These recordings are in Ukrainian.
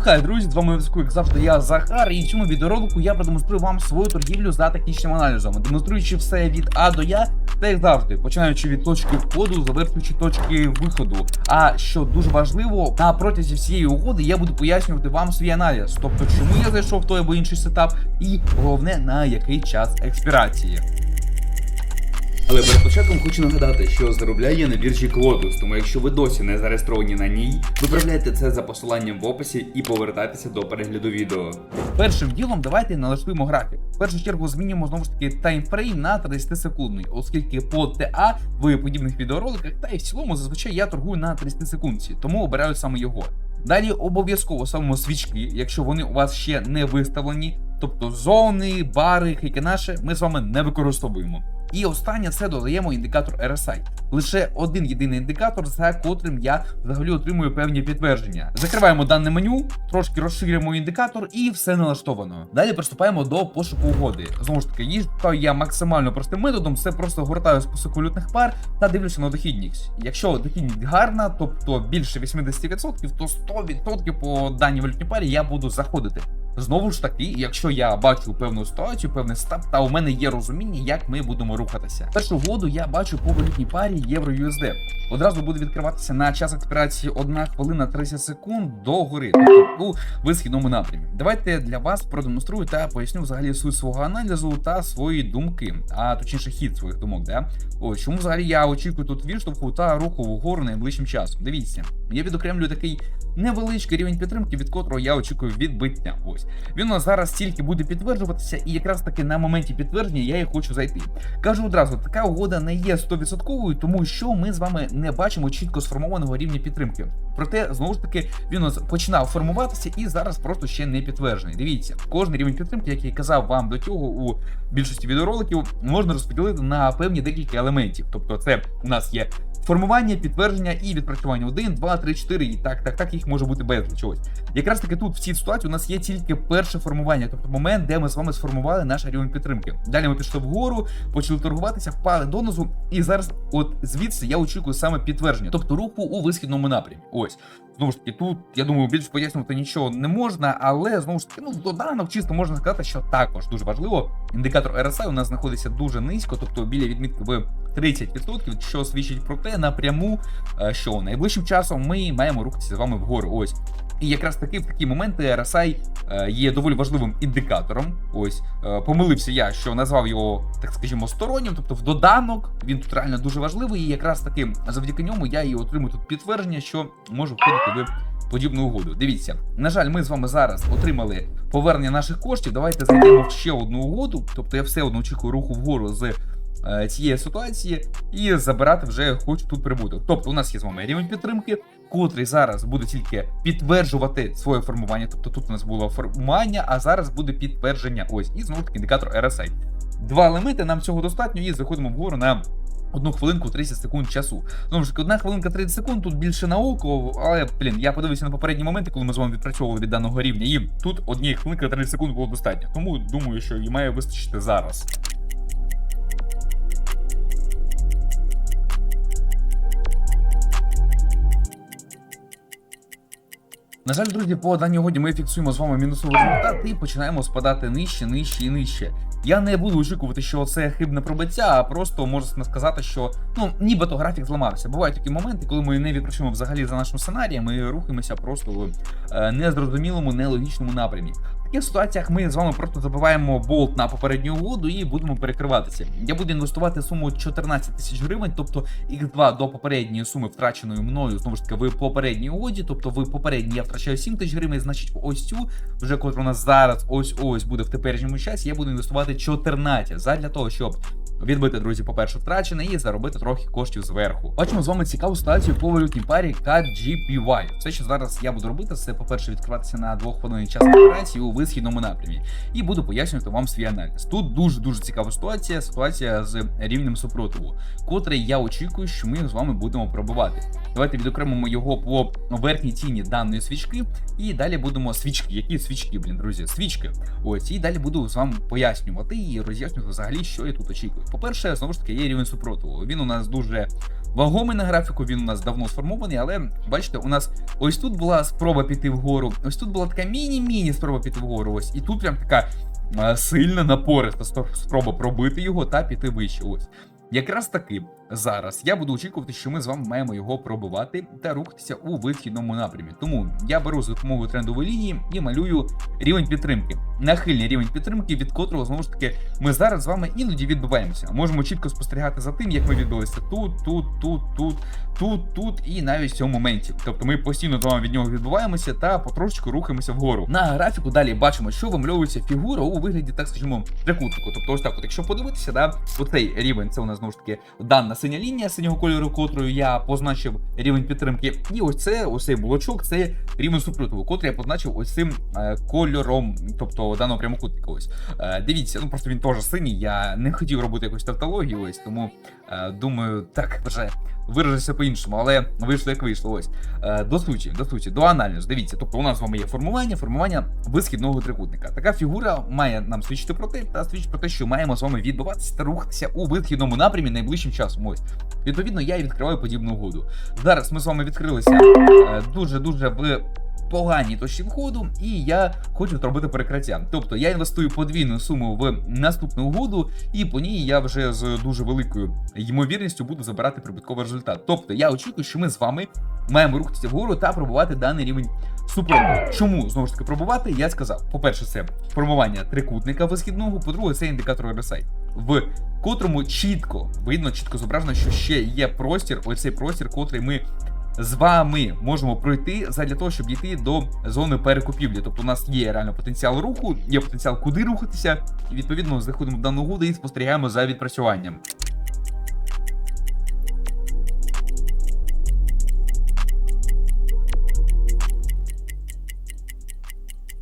Хай, друзі, з вами зв'язку, як завжди, я Захар, і в цьому відеоролику я продемонструю вам свою торгівлю за технічним аналізом, демонструючи все від А до Я, та як завжди, починаючи від точки входу, завершуючи точки виходу. А що дуже важливо, на протязі всієї угоди я буду пояснювати вам свій аналіз, тобто чому я зайшов в той або інший сетап, і головне на який час експірації. Але перед початком хочу нагадати, що заробляє на біржі Клодус, тому якщо ви досі не зареєстровані на ній, виправляйте це за посиланням в описі і повертайтеся до перегляду відео. Першим ділом давайте налаштуємо графік. В першу чергу змінюємо знову ж таки таймфрейм на 30 секундний, оскільки по ТА в подібних відеороликах та й в цілому зазвичай я торгую на 30 секундці, тому обираю саме його. Далі обов'язково ставимо свічки, якщо вони у вас ще не виставлені, тобто зони, бари, хейкенаші, ми з вами не використовуємо. І останнє це додаємо індикатор RSI. Лише один єдиний індикатор, за котрим я взагалі отримую певні підтвердження. Закриваємо дане меню, трошки розширюємо індикатор і все налаштовано. Далі приступаємо до пошуку угоди. Знову ж таки, шукаю я максимально простим методом, це просто гортаю список валютних пар та дивлюся на дохідність. Якщо дохідність гарна, тобто більше 80%, то 100% по даній валютній парі я буду заходити. Знову ж таки, якщо я бачу певну ситуацію, певний стап, та у мене є розуміння, як ми будемо рухатися. Першу воду я бачу по валютній парі євро-USD. Одразу буде відкриватися на час експірації 1 хвилина 30 секунд до гори, тобто у висхідному напрямі. Давайте для вас продемонструю та поясню взагалі суть свого аналізу та свої думки, а точніше хід своїх думок. Да? Ось чому взагалі я очікую тут відштовху та руху вгору найближчим часом. Дивіться, я відокремлюю такий невеличкий рівень підтримки, від котрого я очікую відбиття. Ось він у нас зараз тільки буде підтверджуватися, і якраз таки на моменті підтвердження я і хочу зайти. Кажу одразу, така угода не є 100%, тому що ми з вами не бачимо чітко сформованого рівня підтримки. Проте знову ж таки він у нас починав формуватися і зараз просто ще не підтверджений. Дивіться, кожний рівень підтримки, який я казав вам до цього у більшості відеороликів, можна розподілити на певні декілька елементів. Тобто, це у нас є формування, підтвердження і відпрацювання 1, 2, 3, 4 і так, так, так їх може бути безліч. Ось. Якраз таки тут в цій ситуації у нас є тільки перше формування, тобто момент, де ми з вами сформували наш рівень підтримки. Далі ми пішли вгору, почали торгуватися, впали донизу, і зараз, от звідси, я очікую саме підтвердження, тобто руху у висхідному напрямі. Ось. Знову ж таки, тут я думаю, більш пояснювати нічого не можна, але знову ж таки, ну доданок чисто можна сказати, що також дуже важливо. Індикатор RSI у нас знаходиться дуже низько, тобто біля відмітки в 30%, що свідчить про те напряму, е, що найближчим часом ми маємо рухатися з вами вгору. Ось. І якраз таки в такі моменти RSI е, є доволі важливим індикатором. Ось е, помилився я, що назвав його, так скажімо, стороннім, тобто в доданок він тут реально дуже важливий, і якраз таки завдяки ньому я і отримую тут підтвердження, що можу входити в подібну угоду. Дивіться, на жаль, ми з вами зараз отримали повернення наших коштів. Давайте зайдемо в ще одну угоду. Тобто я все одно очікую руху вгору з цієї ситуації і забирати вже хочу тут прибуток. Тобто, у нас є з вами рівень підтримки, котрий зараз буде тільки підтверджувати своє формування. Тобто тут у нас було формування, а зараз буде підтвердження. Ось і знову таки індикатор RSI. Два елементи нам цього достатньо, і заходимо вгору на. Одну хвилинку 30 секунд часу. Знову ж таки, одна хвилинка 30 секунд, тут більше на око, але блін, я подивився на попередні моменти, коли ми з вами відпрацьовували від даного рівня, і тут однієї хвилинки 30 секунд було достатньо. Тому думаю, що і має вистачити зараз. На жаль, друзі, по даній угоді ми фіксуємо з вами мінусовий результат і починаємо спадати нижче, нижче і нижче. Я не буду очікувати, що це хибне пробиття, а просто можна сказати, що ну нібито графік зламався. Бувають такі моменти, коли ми не відпрацюємо взагалі за нашим сценарієм, ми рухаємося просто в е, незрозумілому, нелогічному напрямі. Таких ситуаціях ми з вами просто забиваємо болт на попередню угоду і будемо перекриватися. Я буду інвестувати суму 14 тисяч гривень, тобто Х2 до попередньої суми, втраченої мною, знову ж таки, в попередній угоді, тобто в попередній я втрачаю 7 тисяч гривень, значить ось цю, вже котру у нас зараз ось ось буде в теперішньому часі, я буду інвестувати 14 задля того, щоб відбити, друзі, по-перше, втрачене і заробити трохи коштів зверху. Бачимо з вами цікаву ситуацію по валютній парі KGPY. Все, що зараз я буду робити, це, по-перше, відкриватися на 2 хвилини час операції у висхідному напрямі. І буду пояснювати вам свій аналіз. Тут дуже дуже цікава ситуація. Ситуація з рівнем супротиву, котрий я очікую, що ми з вами будемо пробивати. Давайте відокремимо його по верхній ціні даної свічки, і далі будемо свічки. Які свічки, блін, друзі? Свічки. Ось і далі буду з вами пояснювати і роз'яснювати взагалі, що я тут очікую. По-перше, знову ж таки, є рівень супротиву. Він у нас дуже вагомий на графіку, він у нас давно сформований, але бачите, у нас ось тут була спроба піти вгору, ось тут була така міні-міні спроба піти вгору. Ось і тут прям така е, сильна напориста спроба пробити його та піти вище. Ось. Якраз таки зараз я буду очікувати, що ми з вами маємо його пробивати та рухатися у вихідному напрямі. Тому я беру за допомогою трендової лінії і малюю рівень підтримки. Нахильний рівень підтримки, від котрого знову ж таки ми зараз з вами іноді відбиваємося. Можемо чітко спостерігати за тим, як ми відбилися тут, тут, тут, тут, тут, тут і навіть в цьому моменті. Тобто ми постійно з вами від нього відбуваємося та потрошечку рухаємося вгору. На графіку далі бачимо, що вимальовується фігура у вигляді, так скажімо, трикутнику. Тобто, ось так, от, якщо подивитися, да, оцей рівень, це у нас знову ж таки дана синя лінія синього кольору, котрою я позначив рівень підтримки. І ось це, ось цей блочок, це рівень супротиву, котрий я позначив ось цим е, кольором, тобто даного прямокутника. Ось е, дивіться, ну просто він теж синій. Я не хотів робити якусь тавтологію, ось тому е, думаю, так вже виражуся по-іншому, але вийшло як вийшло. Ось до суті, до суті, до аналізу. Дивіться, тобто у нас з вами є формування, формування висхідного трикутника. Така фігура має нам свідчити про те, та свідчить про те, що маємо з вами відбуватися та рухатися у висхідному напрямі найближчим часом. Ось відповідно, я і відкриваю подібну угоду. Зараз ми з вами відкрилися дуже дуже в. Поганій точці входу, і я хочу зробити перекриття. Тобто я інвестую подвійну суму в наступну угоду, і по ній я вже з дуже великою ймовірністю буду забирати прибутковий результат. Тобто я очікую, що ми з вами маємо рухатися вгору та пробувати даний рівень супротиву. Чому знову ж таки пробувати? Я сказав: по-перше, це формування трикутника висхідного, по-друге, це індикатор RSI, в котрому чітко видно, чітко зображено, що ще є простір, ось цей простір, котрий ми з вами можемо пройти задля того, щоб дійти до зони перекупівлі. Тобто у нас є реально потенціал руху, є потенціал куди рухатися, і відповідно заходимо в дану угоду і спостерігаємо за відпрацюванням.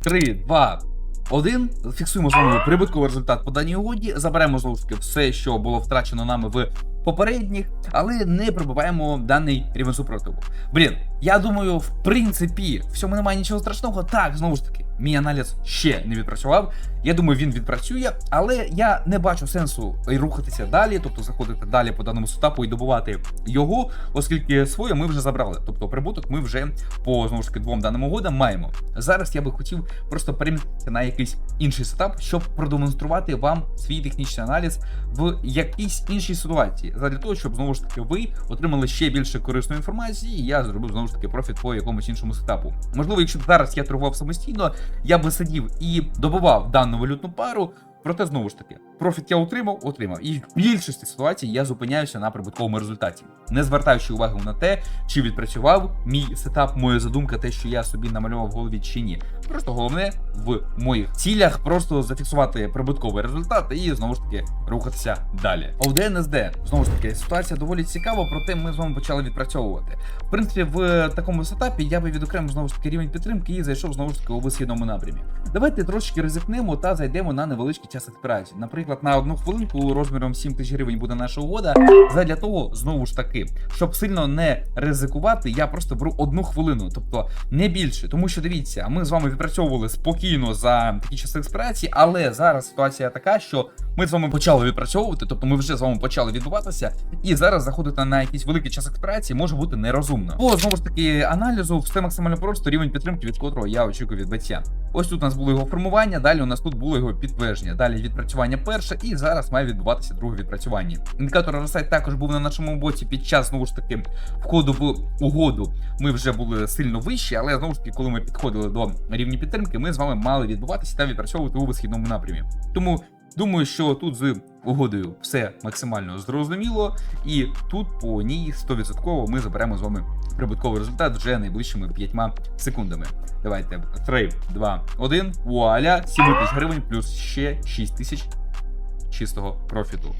Три, два, один. Фіксуємо з вами прибутковий результат по даній угоді. Заберемо знову ж таки все, що було втрачено нами в попередніх, але не пробиваємо даний рівень супротиву. Блін, я думаю, в принципі, в цьому немає нічого страшного. Так, знову ж таки, мій аналіз ще не відпрацював. Я думаю, він відпрацює, але я не бачу сенсу рухатися далі, тобто заходити далі по даному сетапу і добувати його, оскільки своє ми вже забрали. Тобто прибуток ми вже по знову ж таки двом даним угодам маємо. Зараз я би хотів просто переміститися на якийсь інший сетап, щоб продемонструвати вам свій технічний аналіз в якійсь іншій ситуації, задля того, щоб знову ж таки ви отримали ще більше корисної інформації, і я зробив знову ж таки профіт по якомусь іншому сетапу. Можливо, якщо зараз я торгував самостійно, я би сидів і добував дану валютну пару. Проте знову ж таки, профіт я отримав, отримав. І в більшості ситуацій я зупиняюся на прибутковому результаті, не звертаючи увагу на те, чи відпрацював мій сетап, моя задумка, те, що я собі намалював в голові чи ні. Просто головне в моїх цілях просто зафіксувати прибутковий результат і знову ж таки рухатися далі. ОВДНСД, знову ж таки, ситуація доволі цікава, проте ми з вами почали відпрацьовувати. В принципі, в такому сетапі я би відокремив знову ж таки рівень підтримки і зайшов знову ж таки у висхідному напрямі. Давайте трошки ризикнемо та зайдемо на невеличкий час експірації. Наприклад, на одну хвилинку розміром 7 тисяч гривень буде наша угода. Задля того, знову ж таки, щоб сильно не ризикувати, я просто беру одну хвилину, тобто не більше. Тому що дивіться, ми з вами відпрацьовували спокійно за такі часи експірації, але зараз ситуація така, що ми з вами почали відпрацьовувати, тобто ми вже з вами почали відбуватися, і зараз заходити на якийсь великий час експірації може бути нерозумно. Бо знову ж таки аналізу все максимально просто рівень підтримки, від котрого я очікую від биття. Ось тут у нас було його формування, далі у нас тут було його підтвердження. Далі відпрацювання перше, і зараз має відбуватися друге відпрацювання. Індикатор RSI також був на нашому боці під час знову ж таки входу в угоду. Ми вже були сильно вищі, але знову ж таки, коли ми підходили до рівня підтримки, ми з вами мали відбуватися та відпрацьовувати у висхідному напрямі. Тому думаю, що тут з угодою все максимально зрозуміло, і тут по ній 100% ми заберемо з вами прибутковий результат вже найближчими 5 секундами. Давайте 3, 2, 1. Вуаля! 7 тисяч гривень плюс ще 6 тисяч чистого профіту.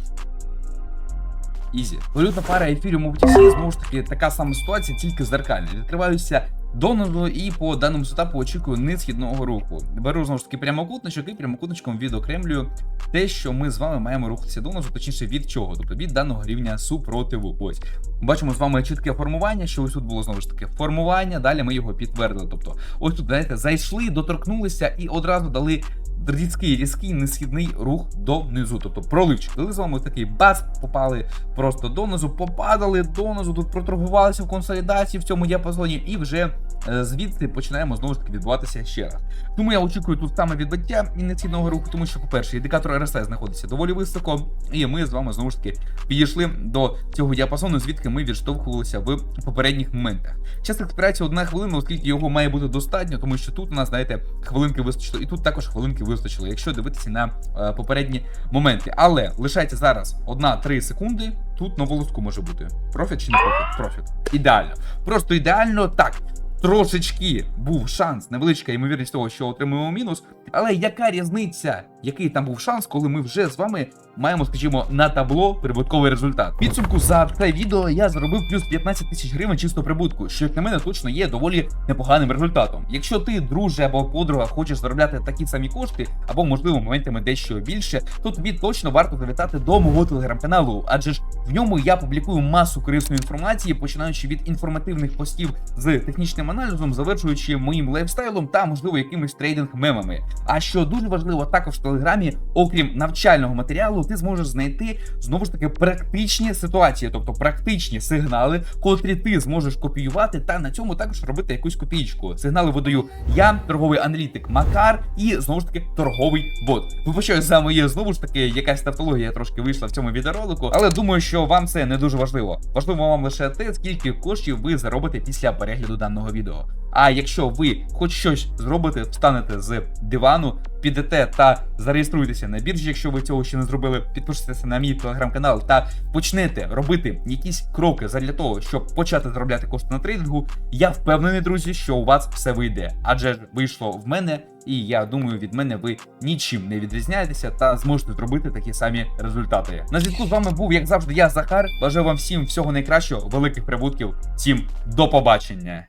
Ізі. Валютна пара ефіріум у BTC, знову ж таки, така сама ситуація, тільки зеркальна. Відкриваюся донизу і по даному сетапу очікую несхідного руху. Беру знову ж таки прямокутничок і прямокутничком відокремлюю те, що ми з вами маємо рухатися донизу, точніше від чого, тобто від даного рівня супротиву. Ось бачимо з вами чітке формування, що ось тут було знову ж таки формування. Далі ми його підтвердили. Тобто, ось тут знаєте, зайшли, доторкнулися і одразу дали. Різкий, різкий несхідний рух донизу, тобто проливчик. Дали з вами такий бац, попали просто донизу, попадали донизу, тут проторгувалися в консолідації в цьому діапазоні, і вже е, звідси починаємо знову ж таки відбуватися ще раз. Тому я очікую тут саме відбиття і нецінного руху, тому що, по-перше, індикатор RSI знаходиться доволі високо, і ми з вами знову ж таки підійшли до цього діапазону, звідки ми відштовхувалися в попередніх моментах. Час експірації одна хвилина, оскільки його має бути достатньо, тому що тут у нас, знаєте, хвилинки вистачило, і тут також хвилинки вистачило, якщо дивитися на е, попередні моменти. Але лишається зараз 1-3 секунди. Тут на волоску може бути. Профіт чи не профіт? Профіт. Ідеально. Просто ідеально так. Трошечки був шанс, невеличка ймовірність того, що отримуємо мінус. Але яка різниця, який там був шанс, коли ми вже з вами маємо, скажімо, на табло прибутковий результат? Підсумку за це відео я заробив плюс 15 тисяч гривень чисто прибутку, що як на мене точно є доволі непоганим результатом. Якщо ти, друже або подруга, хочеш заробляти такі самі кошти, або можливо моментами дещо більше, то тобі точно варто завітати до мого телеграм-каналу, адже ж в ньому я публікую масу корисної інформації, починаючи від інформативних постів з технічним аналізом, завершуючи моїм лайфстайлом та можливо якимись трейдинг-мемами. А що дуже важливо, також в телеграмі, окрім навчального матеріалу, ти зможеш знайти знову ж таки практичні ситуації, тобто практичні сигнали, котрі ти зможеш копіювати, та на цьому також робити якусь копійку. Сигнали видаю я, торговий аналітик Макар, і знову ж таки торговий бот. Вибачаю за моє знову ж таки якась тавтологія трошки вийшла в цьому відеоролику, але думаю, що вам це не дуже важливо. Важливо вам лише те, скільки коштів ви заробите після перегляду даного відео. А якщо ви хоч щось зробите, встанете з дивану, підете та зареєструєтеся на біржі, якщо ви цього ще не зробили, підпишіться на мій телеграм-канал та почнете робити якісь кроки задля того, щоб почати заробляти кошти на трейдингу. Я впевнений, друзі, що у вас все вийде, адже вийшло в мене, і я думаю, від мене ви нічим не відрізняєтеся та зможете зробити такі самі результати. На зв'язку з вами був, як завжди, я Захар. Бажаю вам всім всього найкращого, великих прибутків. Всім до побачення.